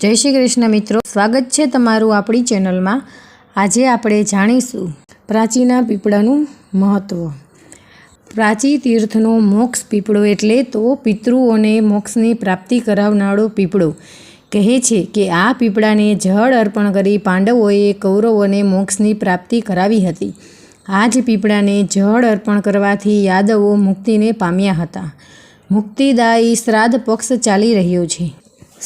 જય શ્રી કૃષ્ણ મિત્રો. સ્વાગત છે તમારું આપણી ચેનલમાં. આજે આપણે જાણીશું પ્રાચીના પીપળાનું મહત્ત્વ પ્રાચી તીર્થનો મોક્ષ પીપળો એટલે તો પિતૃઓને મોક્ષની પ્રાપ્તિ કરાવનારો પીપળો. કહે છે કે આ પીપળાને જળ અર્પણ કરી પાંડવોએ કૌરવોને મોક્ષની પ્રાપ્તિ કરાવી હતી. આ જ પીપળાને જળ અર્પણ કરવાથી યાદવો મુક્તિને પામ્યા હતા. મુક્તિદાયી શ્રાદ્ધ પક્ષ ચાલી રહ્યો છે.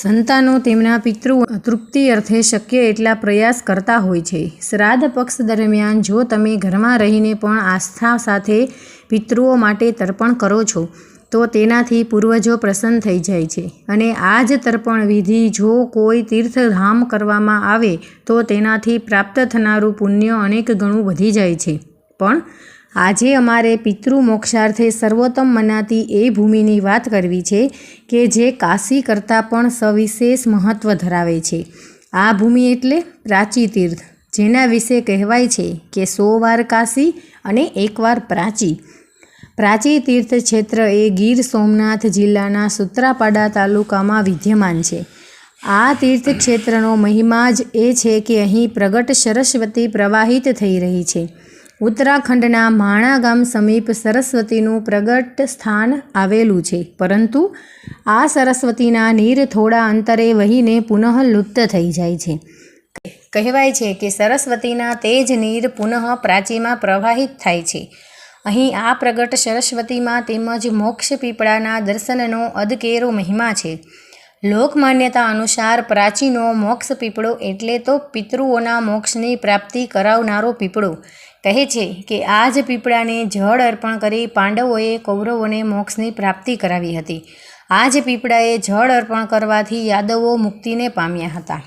સંતાનો તેમના પિતૃ તૃપ્તિ અર્થે શક્ય એટલા પ્રયાસ કરતા હોય છે. શ્રાદ્ધ પક્ષ દરમિયાન જો તમે ઘરમાં રહીને પણ આસ્થા સાથે પિતૃઓ માટે તર્પણ કરો છો, તો તેનાથી પૂર્વજો પ્રસન્ન થઈ જાય છે. અને આ જ તર્પણ વિધિ જો કોઈ તીર્થધામ કરવામાં આવે, તો તેનાથી પ્રાપ્ત થનારું પુણ્ય અનેક ગણું વધી જાય છે. પણ આજે અમારે પિતૃ મોક્ષાર્થે સર્વોત્તમ મનાતી એ ભૂમિની વાત કરવી છે કે જે કાશી કરતાં પણ સવિશેષ મહત્ત્વ ધરાવે છે. આ ભૂમિ એટલે પ્રાચી તીર્થ, જેના વિશે કહેવાય છે કે સો વાર કાશી અને એકવાર પ્રાચી. પ્રાચી તીર્થ ક્ષેત્ર એ ગીર સોમનાથ જિલ્લાના સુત્રાપાડા તાલુકામાં વિદ્યમાન છે. આ તીર્થ ક્ષેત્રનો મહિમા જ એ છે કે અહીં પ્રગટ સરસ્વતી પ્રવાહિત થઈ રહી છે. ઉત્તરાખંડના માણા ગામ સમીપ સરસ્વતીનું પ્રગટ સ્થાન આવેલું છે. પરંતુ આ સરસ્વતીના નીર થોડા અંતરે વહીને પુનઃ લુપ્ત થઈ જાય છે. કહેવાય છે કે સરસ્વતીના તે જ નીર પુનઃ પ્રાચીમાં પ્રવાહિત થાય છે. અહીં આ પ્રગટ સરસ્વતીમાં તેમજ મોક્ષ પીપળાના દર્શનનો અદકેરો મહિમા છે. લોકમાન્યતા અનુસાર પ્રાચીનો મોક્ષ પીપળો એટલે તો પિતૃઓના મોક્ષની પ્રાપ્તિ કરાવનારો પીપળો. કહે છે કે આ જ પીપળાને જળ અર્પણ કરી પાંડવોએ કૌરવોને મોક્ષની પ્રાપ્તિ કરાવી હતી. આ જ પીપળાએ જળ અર્પણ કરવાથી યાદવો મુક્તિને પામ્યા હતા.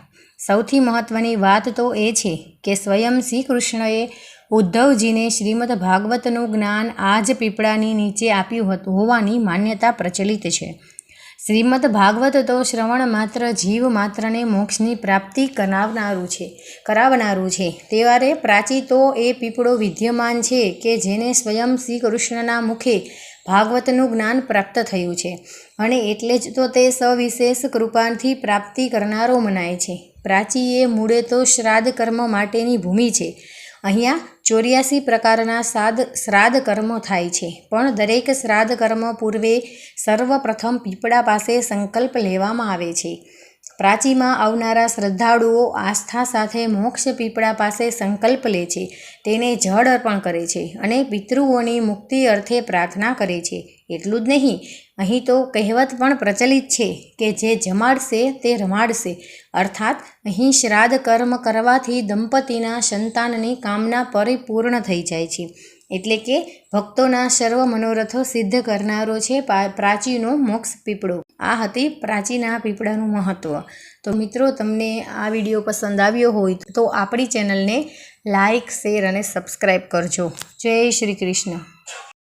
સૌથી મહત્ત્વની વાત તો એ છે કે સ્વયં શ્રી કૃષ્ણએ ઉદ્ધવજીને શ્રીમદ ભાગવતનું જ્ઞાન આ જ પીપળાની નીચે આપ્યું હતું હોવાની માન્યતા પ્રચલિત છે. શ્રીમદ ભાગવત તો શ્રવણ માત્ર જીવ માત્રને મોક્ષની પ્રાપ્તિ કરાવનારું છે કરાવનારું છે. તેવારે પ્રાચી તો એ પીપળો વિદ્યમાન છે કે જેને સ્વયં શ્રી કૃષ્ણના મુખે ભાગવતનું જ્ઞાન પ્રાપ્ત થયું છે. અને એટલે જ તો તે સવિશેષ કૃપાથી પ્રાપ્તિ કરનારો મનાય છે. પ્રાચી એ મૂળે તો શ્રાદ્ધ કર્મ માટેની ભૂમિ છે. અહીંયા ચોર્યાસી પ્રકારના સાદ, શ્રાદ્ધ કર્મો થાય છે. પણ દરેક શ્રાદ્ધ કર્મ પૂર્વે સર્વપ્રથમ પીપળા પાસે સંકલ્પ લેવામાં આવે છે. પ્રાચીમાં આવનારા શ્રદ્ધાળુઓ આસ્થા સાથે મોક્ષ પીપળા પાસે સંકલ્પ લે છે. તેને જળ અર્પણ કરે છે અને પિતૃઓની મુક્તિ અર્થે પ્રાર્થના કરે છે. એટલું જ નહીં, અહીં તો કહેવત પણ પ્રચલિત છે કે જે જમાડશે તે રમાડશે. અર્થાત, અહીં શ્રાદ્ધ કર્મ કરવાથી દંપતીના સંતાનની કામના પરિપૂર્ણ થઈ જાય છે. એટલે કે ભક્તોના સર્વ મનોરથો સિદ્ધ કરનારો છે પ્રાચીનો મોક્ષ પીપળો. આ હતી પ્રાચીના પીપળાનું મહત્ત્વ તો મિત્રો, તમને આ વીડિયો પસંદ આવ્યો હોય તો આપણી ચેનલને લાઇક શેર અને સબસ્ક્રાઈબ કરજો. જય શ્રી કૃષ્ણ.